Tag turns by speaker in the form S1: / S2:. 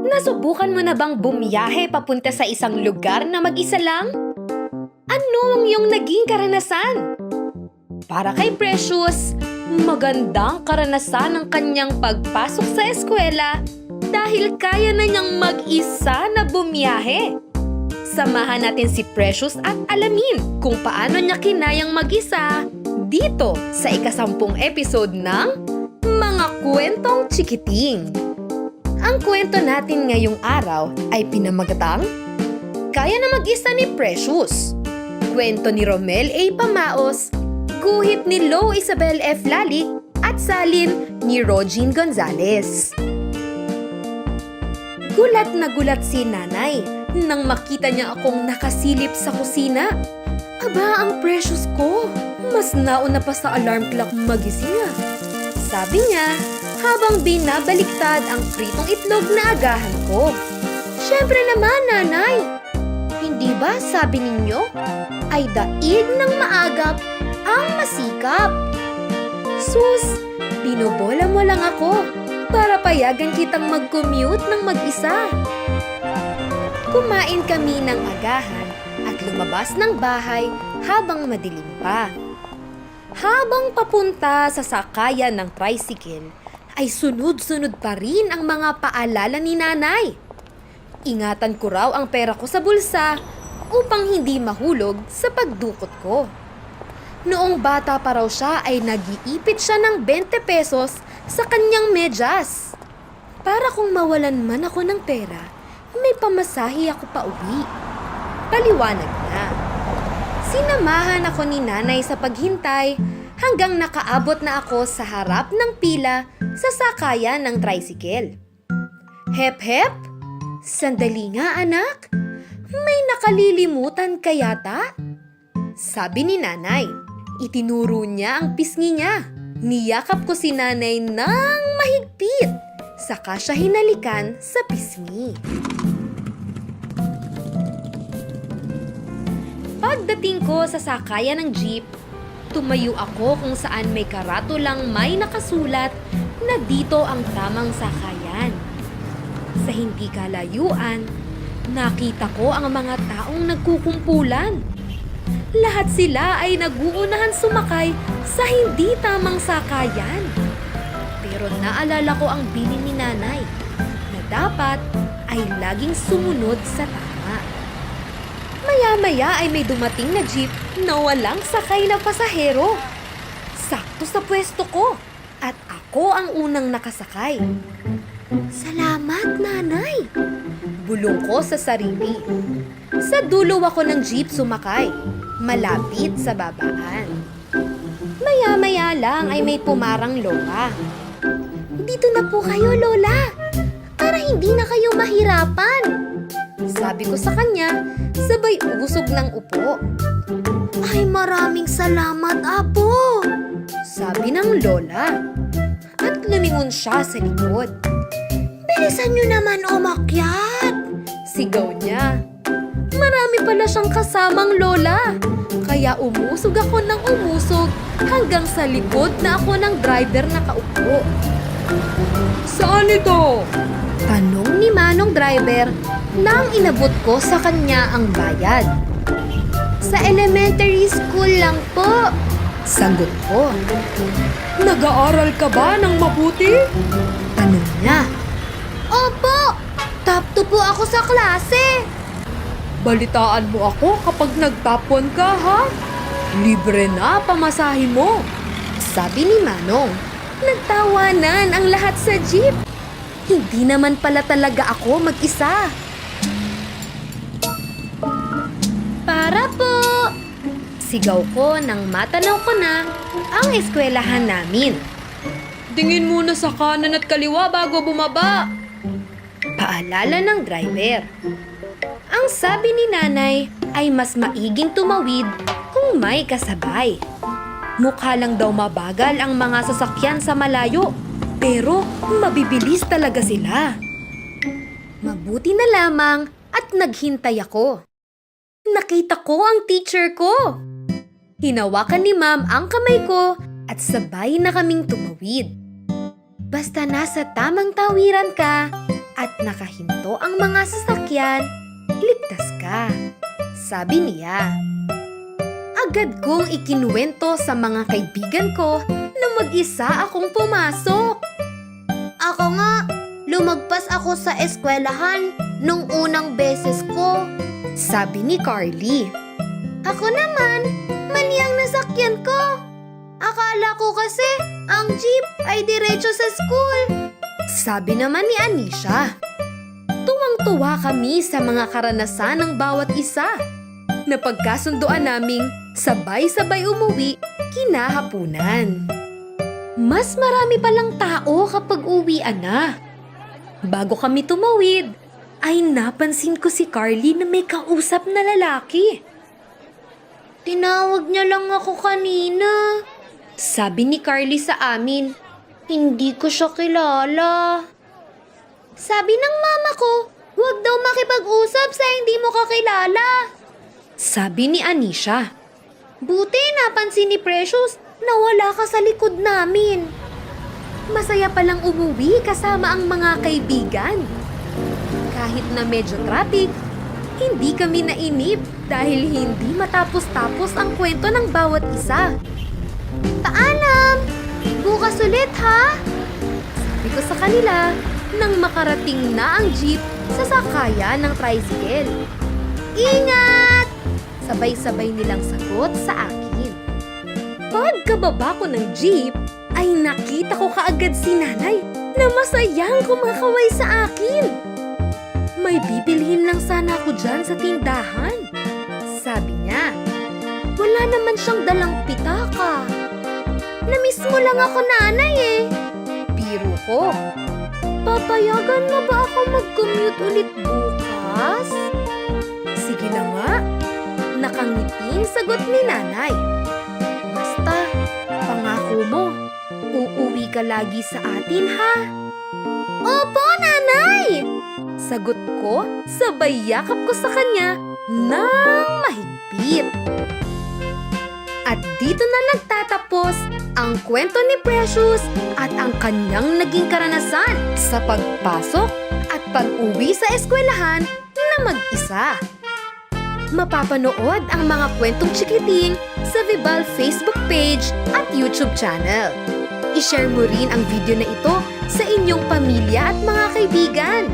S1: Nasubukan mo na bang bumiyahe papunta sa isang lugar na mag-isa lang? Ano ang iyong naging karanasan? Para kay Precious, magandang karanasan ang kanyang pagpasok sa eskwela dahil kaya na niyang mag-isa na bumiyahe. Samahan natin si Precious at alamin kung paano niya kinayang mag-isa dito sa ikasampung episode ng Mga Kwentong Chikiting. Ang kwento natin ngayong araw ay pinamagatang Kaya na mag-isa ni Precious. Kwento ni Romel A. Pamaos, guhit ni Lo Isabel F. Lalik at salin ni Rogine Gonzalez. Gulat na gulat si nanay nang makita niya akong nakasilip sa kusina. Aba, ang precious ko! Mas nauna pa sa alarm clock magising ah. Sabi niya, habang binabaliktad ang pritong itlog na agahan ko. Siyempre naman, nanay! Hindi ba sabi ninyo, ay daig ng maagap ang masikap? Sus, binobola mo lang ako para payagan kitang mag-commute ng mag-isa. Kumain kami ng agahan at lumabas ng bahay habang madilim pa. Habang papunta sa sakayan ng tricycle, ay sunod-sunod pa rin ang mga paalala ni nanay. Ingatan ko raw ang pera ko sa bulsa upang hindi mahulog sa pagdukot ko. Noong bata pa raw siya ay nag-iipit siya ng 20 pesos sa kanyang medyas. Para kung mawalan man ako ng pera, may pamasahe ako pa uwi. Paliwanag na. Sinamahan ako ni nanay sa paghintay hanggang nakaabot na ako sa harap ng pila sa sakayan ng tricycle. Hep hep? Sandali nga anak. May nakalilimutan ka yata? Sabi ni nanay. Itinuro niya ang pisngi niya. Niyakap ko si nanay ng mahigpit. Saka siya hinalikan sa pisngi. Pagdating ko sa sakayan ng jeep, tumayo ako kung saan may karatulang may nakasulat na dito ang tamang sakayan. Sa hindi kalayuan, nakita ko ang mga taong nagkukumpulan. Lahat sila ay naguunahan sumakay sa hindi tamang sakayan. Pero naalala ko ang bilin ni nanay na dapat ay laging sumunod sa tama. Maya-maya ay may dumating na jeep na walang sakay na pasahero. Sakto sa pwesto ko at ako ang unang nakasakay. Salamat, nanay! Bulong ko sa sarili. Sa dulo ako ng jeep sumakay, malapit sa babaan. Maya-maya lang ay may pumarang lola. Dito na po kayo, lola! Para hindi na kayo mahirapan! Sabi ko sa kanya, sabay usog ng upo. Ay, maraming salamat, apo! Sabi ng lola. At lumingon siya sa likod. Bilisan niyo naman umakyat! Sigaw niya. Marami pala siyang kasamang lola. Kaya umusog ako ng umusog hanggang sa likod na ako ng driver na kaupo. Saan ito? Tanong ni Manong driver nang inabot ko sa kanya ang bayad. Sa elementary school lang po. Sagot ko. Nag-aaral ka ba ng mabuti? Tanong niya. Opo! Top 2 po ako sa klase. Balitaan mo ako kapag nagtapon ka, ha? Libre na pamasahe mo. Sabi ni Manong. Nagtawanan ang lahat sa jeep. Hindi naman pala talaga ako mag-isa. Para po! Sigaw ko nang matanaw ko na ang eskwelahan namin. Tingin muna sa kanan at kaliwa bago bumaba. Paalala ng driver. Ang sabi ni nanay ay mas maiging tumawid kung may kasabay. Mukha lang daw mabagal ang mga sasakyan sa malayo, pero mabibilis talaga sila. Mabuti na lamang at naghintay ako. Nakita ko ang teacher ko. Hinawakan ni ma'am ang kamay ko at sabay na kaming tumawid. Basta nasa tamang tawiran ka, at nakahinto ang mga sasakyan, ligtas ka. Sabi niya. Agad kong ikinuwento sa mga kaibigan ko na mag-isa akong pumasok. Ako nga, lumagpas ako sa eskwelahan nung unang beses ko. Sabi ni Carly. Ako naman, mali ang nasakyan ko. Akala ko kasi ang jeep ay diretso sa school. Sabi naman ni Anisha. Tuwang-tuwa kami sa mga karanasan ng bawat isa. Napagkasunduan naming sabay-sabay umuwi kinahapunan. Mas marami palang tao kapag uwian na. Bago kami tumawid, ay napansin ko si Carly na may kausap na lalaki. Tinawag niya lang ako kanina. Sabi ni Carly sa amin, hindi ko siya kilala. Sabi ng mama ko, huwag daw makipag-usap sa hindi mo kakilala. Sabi ni Anisha. Buti napansin ni Precious na wala ka sa likod namin. Masaya palang umuwi kasama ang mga kaibigan. Kahit na medyo traffic, hindi kami nainip dahil hindi matapos-tapos ang kwento ng bawat isa. Paalam! Bukas ulit ha! Sabi ko sa kanila nang makarating na ang jeep sa sakayan ng tricycle. Ingat! Sabay-sabay nilang sagot sa akin. Pagkababa ko ng jeep, ay nakita ko kaagad si nanay na masayang kumakaway sa akin. May bibilhin lang sana ako dyan sa tindahan. Sabi niya, wala naman siyang dalang pitaka. Namiss mo lang ako nanay eh. Biro ko. Papayagan mo ba ako mag-commute ulit bukas? Sige na nga. Nakangiting sagot ni nanay. Basta, pangako mo, uuwi ka lagi sa atin ha? Opo, nanay! Sagot ko, sabay yakap ko sa kanya ng mahigpit. At dito na nagtatapos ang kwento ni Precious at ang kanyang naging karanasan sa pagpasok at pag-uwi sa eskwelahan na mag-isa. Mapapanood ang mga kwentong chikiting sa Vibal Facebook page at YouTube channel. I-share mo rin ang video na ito sa inyong pamilya at mga kaibigan.